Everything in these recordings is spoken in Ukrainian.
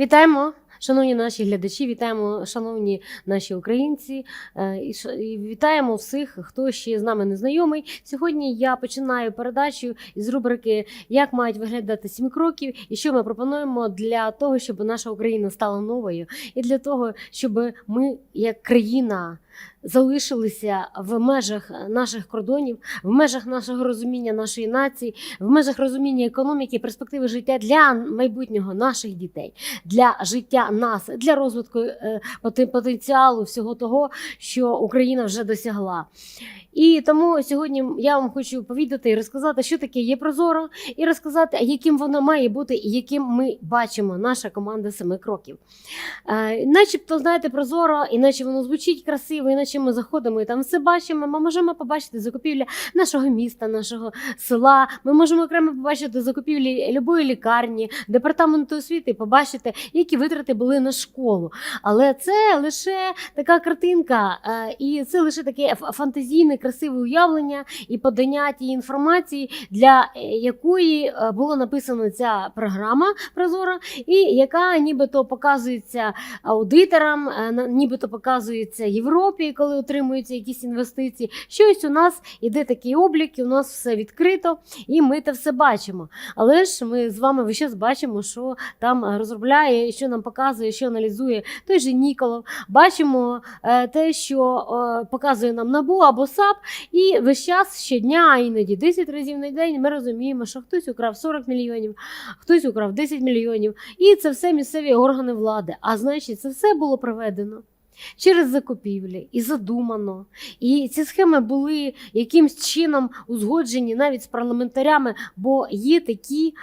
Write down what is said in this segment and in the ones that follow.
Вітаємо, шановні наші глядачі, вітаємо, шановні наші українці, е, і вітаємо всіх, хто ще з нами не знайомий. Сьогодні я починаю передачу із рубрики Як мають виглядати сім кроків, і що ми пропонуємо для того, щоб наша Україна стала новою, і для того, щоб ми, як країна, залишилися в межах наших кордонів, в межах нашого розуміння нашої нації, в межах розуміння економіки, перспективи життя для майбутнього наших дітей, для життя нас, для розвитку е, потенціалу всього того, що Україна вже досягла. І тому сьогодні я вам хочу повідати і розказати, що таке є прозоро, і розказати, яким воно має бути, і яким ми бачимо наша команда семи кроків. Е, начебто, знаєте, прозоро, іначе воно звучить красиво, іначе ми заходимо і там все бачимо. Ми можемо побачити закупівля нашого міста, нашого села. Ми можемо окремо побачити закупівлі любої лікарні, департаменту освіти, побачити, які витрати були на школу. Але це лише така картинка, е, і це лише таке фантазійне, красиве уявлення і подання тієї інформації, для е, якої е, була написана ця програма Прозора, і яка нібито показується аудиторам, е, нібито показується Європі, коли отримуються якісь інвестиції. Щось у нас іде такий облік, і у нас все відкрито, і ми це все бачимо. Але ж ми з вами весь час бачимо, що там розробляє, що нам показує, що аналізує той же Ніколов. Бачимо те, що показує нам НАБУ або САП, і весь час щодня, іноді 10 разів на день, ми розуміємо, що хтось украв 40 мільйонів, хтось украв 10 мільйонів. І це все місцеві органи влади. А значить, це все було проведено. Через закупівлі і задумано. І ці схеми були якимсь чином узгоджені навіть з парламентарями, бо є такі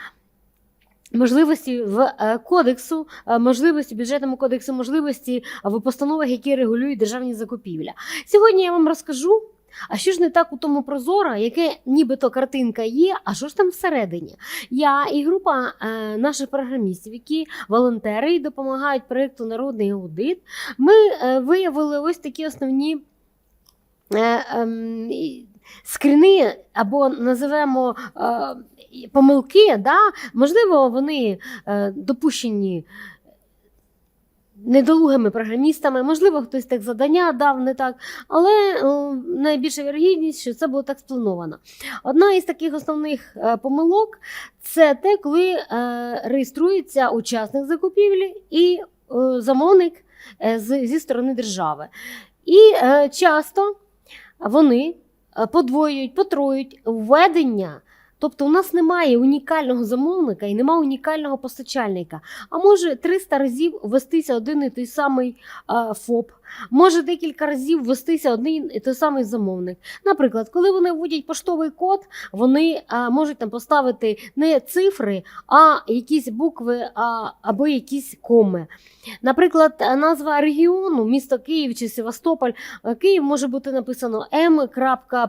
можливості в е, кодексу, е, можливості в бюджетному кодексу, можливості в постановах, які регулюють державні закупівля. Сьогодні я вам розкажу. А що ж не так у тому прозора, яке нібито картинка є, а що ж там всередині? Я і група е, наших програмістів, які волонтери і допомагають проєкту Народний аудит, ми е, виявили ось такі основні е, і- скріни або називаємо е, помилки. Да? Можливо, вони е, допущені недолугими програмістами, можливо, хтось так завдання дав не так, але е, найбільша вірогідність, що це було так сплановано. Одна із таких основних е, помилок це те, коли е, реєструється учасник закупівлі і замовник зі сторони держави. І часто вони подвоюють, потроюють введення. Тобто у нас немає унікального замовника і немає унікального постачальника. А може 300 разів вестися один і той самий ФОП, може декілька разів ввестися один і той самий замовник. Наприклад, коли вони вводять поштовий код, вони е, можуть там поставити не цифри, а якісь букви а, або якісь коми. Наприклад, назва регіону, місто Київ чи Севастополь, е, Київ може бути написано М.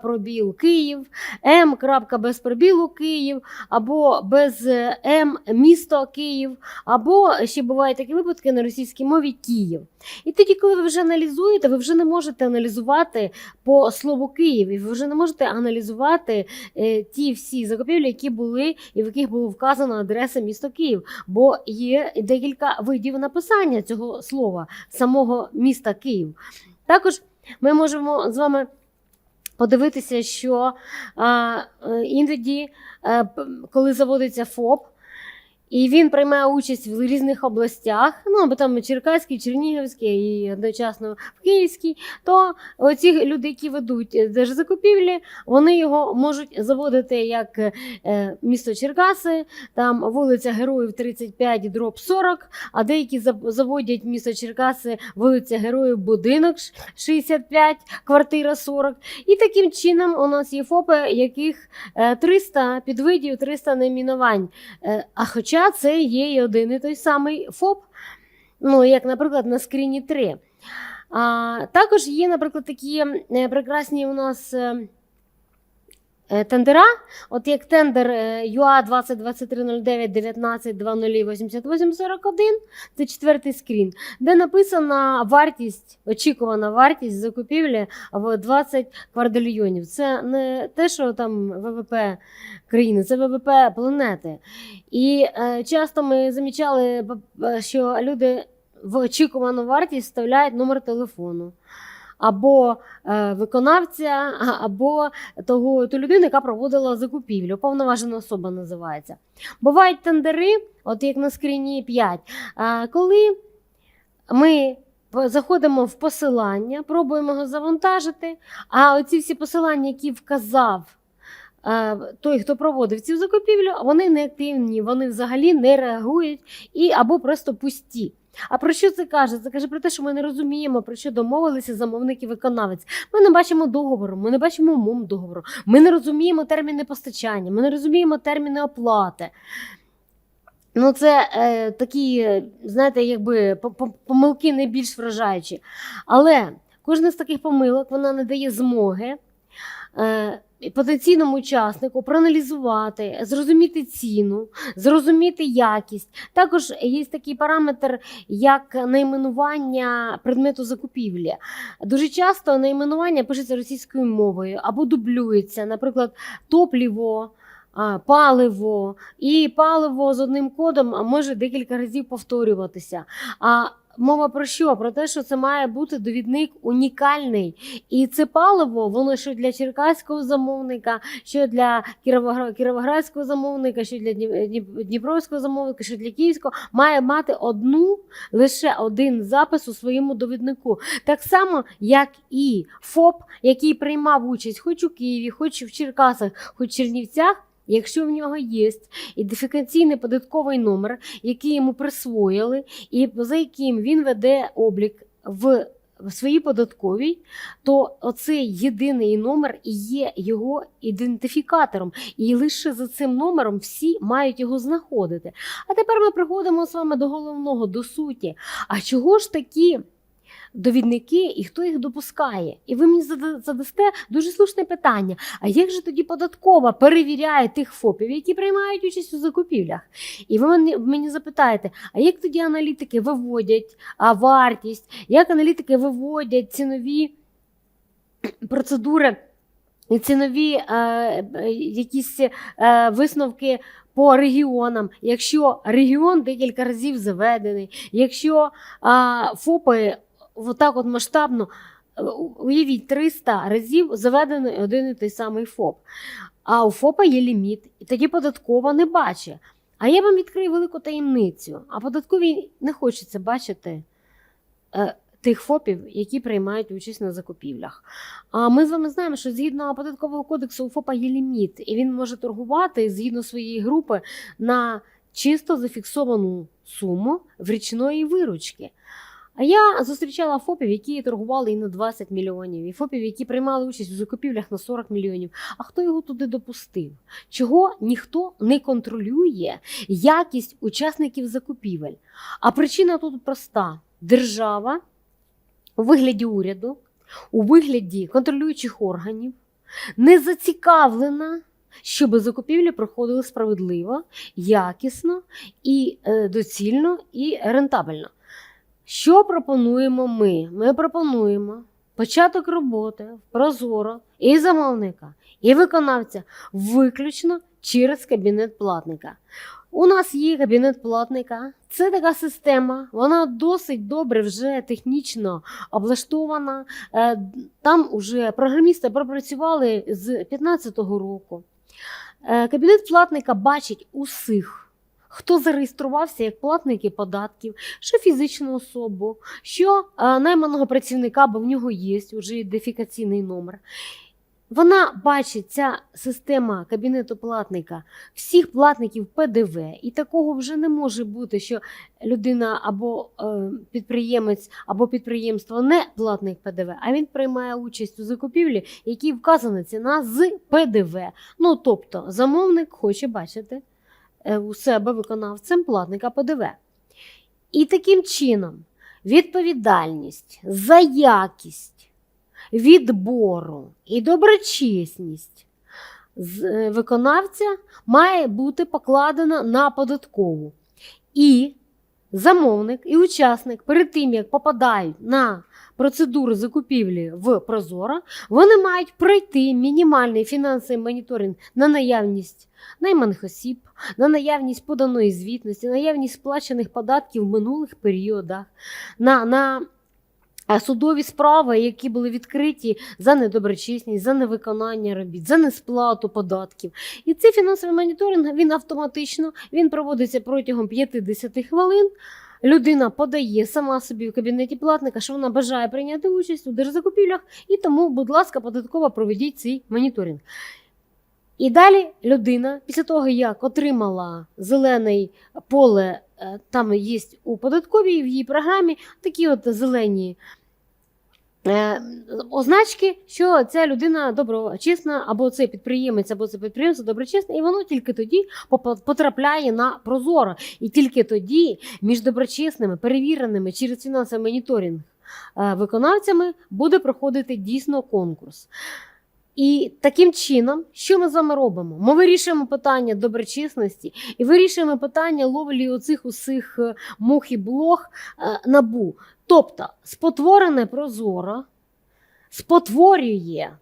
пробіл Київ, М. без пробілу Київ, або без М місто Київ, або ще бувають такі випадки на російській мові Київ. І тоді, коли ви вже аналізуєте, ви вже не можете аналізувати по слову Київ, і ви вже не можете аналізувати е, ті всі закупівлі, які були і в яких було вказано адреса місто Київ, бо є декілька видів написання цього слова самого міста Київ. Також ми можемо з вами подивитися, що а, е, іноді, е, п- коли заводиться ФОП, і він приймає участь в різних областях, ну або там Черкаський, Чернігівський і одночасно в Київській, то оці люди, які ведуть держзакупівлі, вони його можуть заводити як е, місто Черкаси, там вулиця Героїв 35, дроб 40, а деякі заводять місто Черкаси, вулиця Героїв, будинок 65, квартира 40. І таким чином у нас є ФОПи, яких е, 300 підвидів, 300 найменувань. Е, А хоча це є і один і той самий ФОП, ну як, наприклад, на скріні 3. А, також є, наприклад, такі е, прекрасні у нас. Е, е, тендера, от як тендер е, ЮА 202309 19 88 41, це четвертий скрін, де написана вартість, очікувана вартість закупівлі в 20 квадрильйонів. Це не те, що там ВВП країни, це ВВП планети. І е, часто ми замічали, що люди в очікувану вартість вставляють номер телефону. Або е, виконавця, або того ту людину, яка проводила закупівлю, повноважена особа називається. Бувають тендери, от як на скріні 5, е, коли ми заходимо в посилання, пробуємо його завантажити, а оці всі посилання, які вказав е, той, хто проводив цю закупівлю, вони не активні, вони взагалі не реагують і або просто пусті. А про що це каже? Це каже про те, що ми не розуміємо, про що домовилися замовник і виконавець. Ми не бачимо договору, ми не бачимо умов договору, ми не розуміємо терміни постачання, ми не розуміємо терміни оплати. Ну, це е, такі, знаєте, якби по- по- помилки найбільш вражаючі. Але кожна з таких помилок вона не дає змоги е, потенційному учаснику проаналізувати, зрозуміти ціну, зрозуміти якість. Також є такий параметр, як найменування предмету закупівлі. Дуже часто найменування пишеться російською мовою або дублюється, наприклад, топліво. Паливо і паливо з одним кодом може декілька разів повторюватися. А мова про що? Про те, що це має бути довідник унікальний. І це паливо, воно що для черкаського замовника, що для Кіровогра- кіровоградського замовника, що для Дніп- Дніп- Дніпровського замовника, що для Київського, має мати одну лише один запис у своєму довіднику. Так само, як і ФОП, який приймав участь хоч у Києві, хоч в Черкасах, хоч в Чернівцях. Якщо в нього є ідентифікаційний податковий номер, який йому присвоїли, і за яким він веде облік в своїй податковій, то оцей єдиний номер і є його ідентифікатором. І лише за цим номером всі мають його знаходити. А тепер ми приходимо з вами до головного, до суті. А чого ж такі довідники і хто їх допускає? І ви мені задасте дуже слушне питання: а як же тоді податкова перевіряє тих ФОПів, які приймають участь у закупівлях? І ви мені, запитаєте, а як тоді аналітики виводять вартість, як аналітики виводять цінові процедури цінові е, е, якісь е, висновки по регіонам, якщо регіон декілька разів заведений, якщо а, ФОПи отак от масштабно, е, уявіть, 300 разів заведений один і той самий ФОП. А у ФОПа є ліміт, і тоді податкова не бачить. А я вам відкрию велику таємницю. А податкові не хочеться бачити е, тих ФОПів, які приймають участь на закупівлях. А ми з вами знаємо, що згідно податкового кодексу у ФОПа є ліміт, і він може торгувати згідно своєї групи на чисто зафіксовану суму в річної виручки. А я зустрічала ФОПів, які торгували і на 20 мільйонів, і ФОПів, які приймали участь у закупівлях на 40 мільйонів. А хто його туди допустив? Чого ніхто не контролює якість учасників закупівель? А причина тут проста: держава у вигляді уряду, у вигляді контролюючих органів не зацікавлена. Щоб закупівлі проходили справедливо, якісно і е, доцільно і рентабельно. Що пропонуємо ми? Ми пропонуємо початок роботи прозоро і замовника, і виконавця виключно через кабінет платника. У нас є кабінет платника. Це така система, вона досить добре вже технічно облаштована. Е, Там вже програмісти пропрацювали з 2015 року. Е, Кабінет платника бачить усіх. Хто зареєструвався як платники податків, що фізичну особу, що е, найманого працівника, бо в нього є вже ідентифікаційний номер. Вона бачить ця система кабінету платника всіх платників ПДВ, і такого вже не може бути, що людина або е, підприємець, або підприємство не платник ПДВ, а він приймає участь у закупівлі, які вказана ціна з ПДВ. Ну тобто замовник хоче бачити у себе виконавцем платника ПДВ. І таким чином відповідальність за якість відбору і доброчесність е, виконавця має бути покладена на податкову. І замовник і учасник перед тим, як попадають на процедуру закупівлі в Прозоро, вони мають пройти мінімальний фінансовий моніторинг на наявність найманих осіб, на наявність поданої звітності, наявність сплачених податків в минулих періодах, на, на судові справи, які були відкриті за недоброчесність, за невиконання робіт, за несплату податків. І цей фінансовий моніторинг він автоматично він проводиться протягом 50 хвилин. Людина подає сама собі в кабінеті платника, що вона бажає прийняти участь у держзакупівлях, і тому, будь ласка, податково проведіть цей моніторинг. І далі людина, після того, як отримала зелене поле, е, там є у податковій в її програмі такі от зелені означки, що ця людина доброчесна, або це підприємець, або це підприємство доброчесне, і воно тільки тоді потрапляє на прозоро. І тільки тоді між доброчесними, перевіреними через фінансовий моніторинг е, виконавцями буде проходити дійсно конкурс. І таким чином, що ми з вами робимо? Ми вирішуємо питання доброчесності і вирішуємо питання ловлі оцих усіх е, мух і блох е, набу. Тобто, спотворене прозоро спотворює е,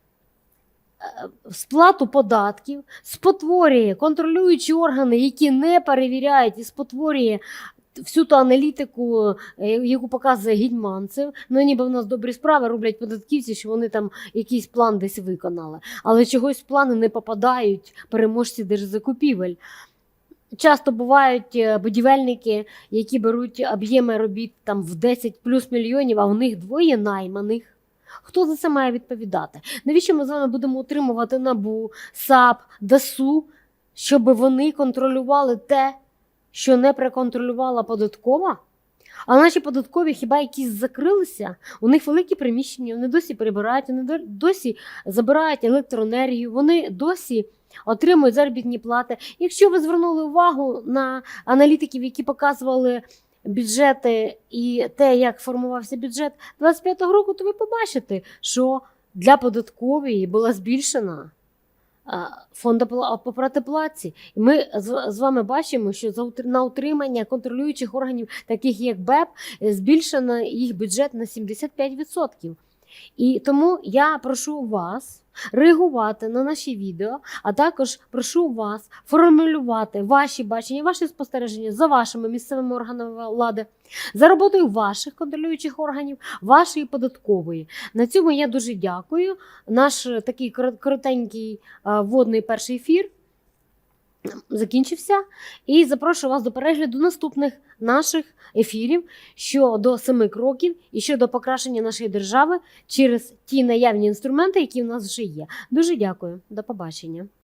сплату податків, спотворює контролюючі органи, які не перевіряють і спотворює всю ту аналітику, е, яку показує Гідьманцев. Ну, ніби в нас добрі справи роблять податківці, що вони там якийсь план десь виконали. Але чогось в плани не попадають переможці держзакупівель. Часто бувають е, будівельники, які беруть об'єми робіт там в 10 плюс мільйонів, а в них двоє найманих. Хто за це має відповідати? Навіщо ми з вами будемо утримувати НАБУ, САП, ДАСУ, щоб вони контролювали те, що не проконтролювала податкова? А наші податкові хіба якісь закрилися? У них великі приміщення, вони досі прибирають, вони досі забирають електроенергію, вони досі отримують заробітні плати. Якщо ви звернули увагу на аналітиків, які показували бюджети і те, як формувався бюджет 25-го року, то ви побачите, що для податкової була збільшена а, фонд опла- по протиплаці. І ми з, з вами бачимо, що на утримання контролюючих органів, таких як БЕП, е, збільшено їх бюджет на 75%. І тому я прошу вас реагувати на наші відео, а також прошу вас формулювати ваші бачення, ваші спостереження за вашими місцевими органами влади, за роботою ваших контролюючих органів, вашої податкової. На цьому я дуже дякую. Наш е, такий кор- коротенький водний перший ефір закінчився. І запрошую вас до перегляду наступних наших ефірів щодо семи кроків і щодо покращення нашої держави через ті наявні інструменти, які в нас вже є. Дуже дякую. До побачення.